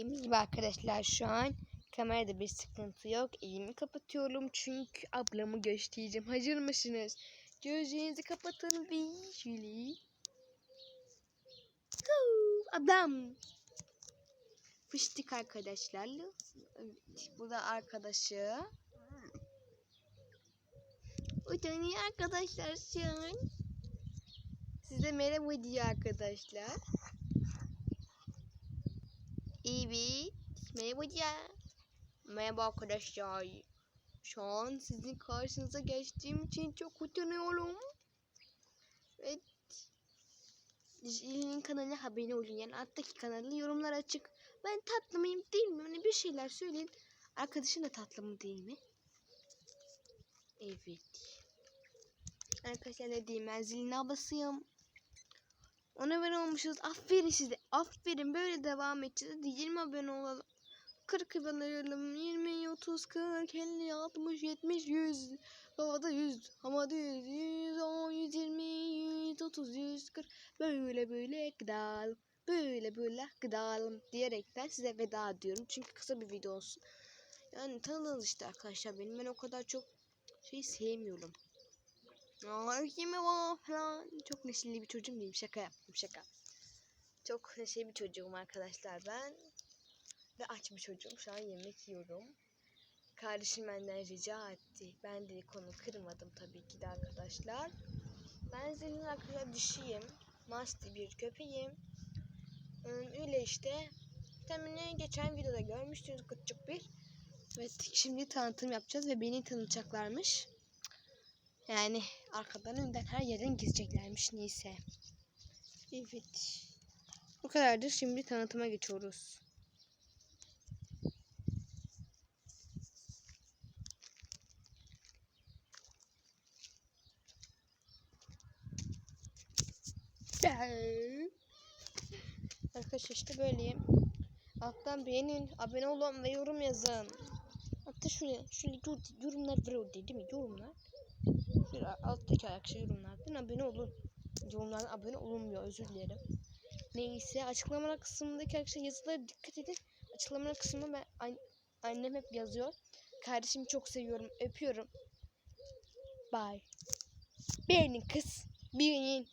Dediğimiz gibi arkadaşlar şu an kamerada bir sıkıntı yok. Elimi kapatıyorum çünkü ablamı göstereceğim. Hazır mısınız? Gözlerinizi kapatın ve şöyle. Ablam. Fıştık arkadaşlarla. Evet, bu da arkadaşı. Utanıyor arkadaşlar şu an. Size merhaba diyor arkadaşlar. Evet. Merhaba ya. Merhaba arkadaşlar. Şu an sizin karşınıza geçtiğim için çok utanıyorum. Evet. Zilin kanalına abone olun. Yani alttaki kanalı yorumlar açık. Ben tatlı mıyım değil mi? Hani bir şeyler söyleyin. Arkadaşın da tatlı mı değil mi? Evet. Arkadaşlar ne diyeyim ben zilin ablasıyım. Ona abone olmuşuz. Aferin size. Aferin. Böyle devam edeceğiz. Hadi 20 abone olalım. 40 abone olalım. 20, 30, 40, 50, 60, 70, 100. Havada 100. Havada 100. 110, 120, 130, 140. Böyle böyle gidelim. Böyle böyle gidelim diyerekten size veda ediyorum. Çünkü kısa bir video olsun. Yani tanıdınız işte arkadaşlar benim. Ben o kadar çok şey sevmiyorum. Ay kimi var falan. Çok neşeli bir çocuğum değilim. Şaka yaptım şaka. Çok neşeli bir çocuğum arkadaşlar ben. Ve aç bir çocuğum. Şu an yemek yiyorum. Kardeşim benden rica etti. Ben de konu kırmadım tabii ki de arkadaşlar. Ben senin arkadaşlar dişiyim. Masti bir köpeğim. Öyle işte. Temini geçen videoda görmüştünüz küçük bir. Evet şimdi tanıtım yapacağız ve beni tanıtacaklarmış. Yani arkadan önden her yerden gizeceklermiş neyse. Evet. Bu kadardır. Şimdi tanıtıma geçiyoruz. Arkadaşlar işte böyleyim. Alttan beğenin, abone olun ve yorum yazın. Hatta şuraya, şöyle yor- yorumlar orada değil mi? Yorumlar. Şöyle alttaki arkadaşlar yorumlardan abone olun. Yorumlardan abone olunmuyor özür dilerim. Neyse açıklamalar kısmındaki arkadaşlar yazılara dikkat edin. Açıklamalar kısmında ben an- annem hep yazıyor. Kardeşimi çok seviyorum. Öpüyorum. Bye. Beğenin kız. Beğenin.